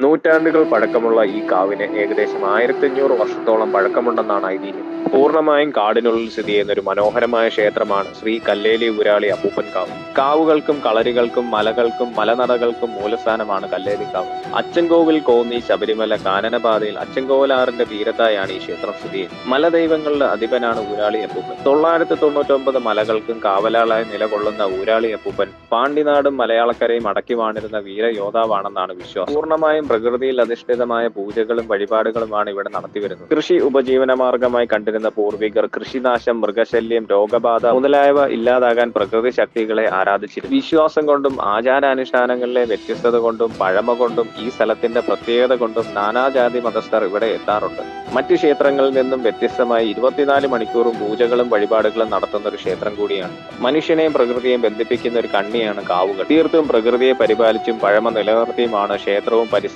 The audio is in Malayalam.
നൂറ്റാണ്ടുകൾ പഴക്കമുള്ള ഈ കാവിന് ഏകദേശം ആയിരത്തി അഞ്ഞൂറ് വർഷത്തോളം പഴക്കമുണ്ടെന്നാണ് ഐതിഹ്യം. പൂർണമായും കാടിനുള്ളിൽ സ്ഥിതി ചെയ്യുന്ന ഒരു മനോഹരമായ ക്ഷേത്രമാണ് ശ്രീ കല്ലേലി ഊരാളി അപ്പൂപ്പൻ കാവ്. കാവുകൾക്കും കളരികൾക്കും മലകൾക്കും മലനടകൾക്കും മൂലസ്ഥാനമാണ് കല്ലേലിക്കാവ് അച്ചൻകോവിൽ കോന്നി ശബരിമല കാനനപാതയിൽ അച്ചൻകോവിലാറിന്റെ തീരത്തായാണ് ഈ ക്ഷേത്രം സ്ഥിതി ചെയ്യുന്നത്. മലദൈവങ്ങളുടെ അധിപനാണ് ഊരാളി അപ്പൂപ്പൻ. തൊള്ളായിരത്തി തൊണ്ണൂറ്റൊമ്പത് മലകൾക്കും കാവലാളായി നിലകൊള്ളുന്ന ഊരാളി അപ്പൂപ്പൻ പാണ്ടിനാടും മലയാളക്കരയും അടക്കി വാണിരുന്ന വീരയോദ്ധാവാണെന്നാണ് വിശ്വാസം. പൂർണമായും പ്രകൃതിയിൽ അധിഷ്ഠിതമായ പൂജകളും വഴിപാടുകളുമാണ് ഇവിടെ നടത്തിവരുന്നത്. കൃഷി ഉപജീവന മാർഗമായി കണ്ടിരുന്ന പൂർവികർ കൃഷിനാശം മൃഗശല്യം രോഗബാധ മുതലായവ ഇല്ലാതാകാൻ പ്രകൃതി ശക്തികളെ ആരാധിച്ചിരുന്നു. വിശ്വാസം കൊണ്ടും ആചാരാനുഷ്ഠാനങ്ങളിലെ വ്യത്യസ്തത കൊണ്ടും പഴമ കൊണ്ടും ഈ സ്ഥലത്തിന്റെ പ്രത്യേകത കൊണ്ടും നാനാജാതി മതസ്ഥർ ഇവിടെ എത്താറുണ്ട്. മറ്റു ക്ഷേത്രങ്ങളിൽ നിന്നും വ്യത്യസ്തമായി ഇരുപത്തിനാല് മണിക്കൂറും പൂജകളും വഴിപാടുകളും നടത്തുന്ന ഒരു ക്ഷേത്രം കൂടിയാണ്. മനുഷ്യനെയും പ്രകൃതിയെയും ബന്ധിപ്പിക്കുന്ന ഒരു കണ്ണിയാണ് കാവുകൾ. തീർത്തും പ്രകൃതിയെ പരിപാലിച്ചും പഴമ നിലനിർത്തിയുമാണ് ക്ഷേത്രവും പരിസരവും.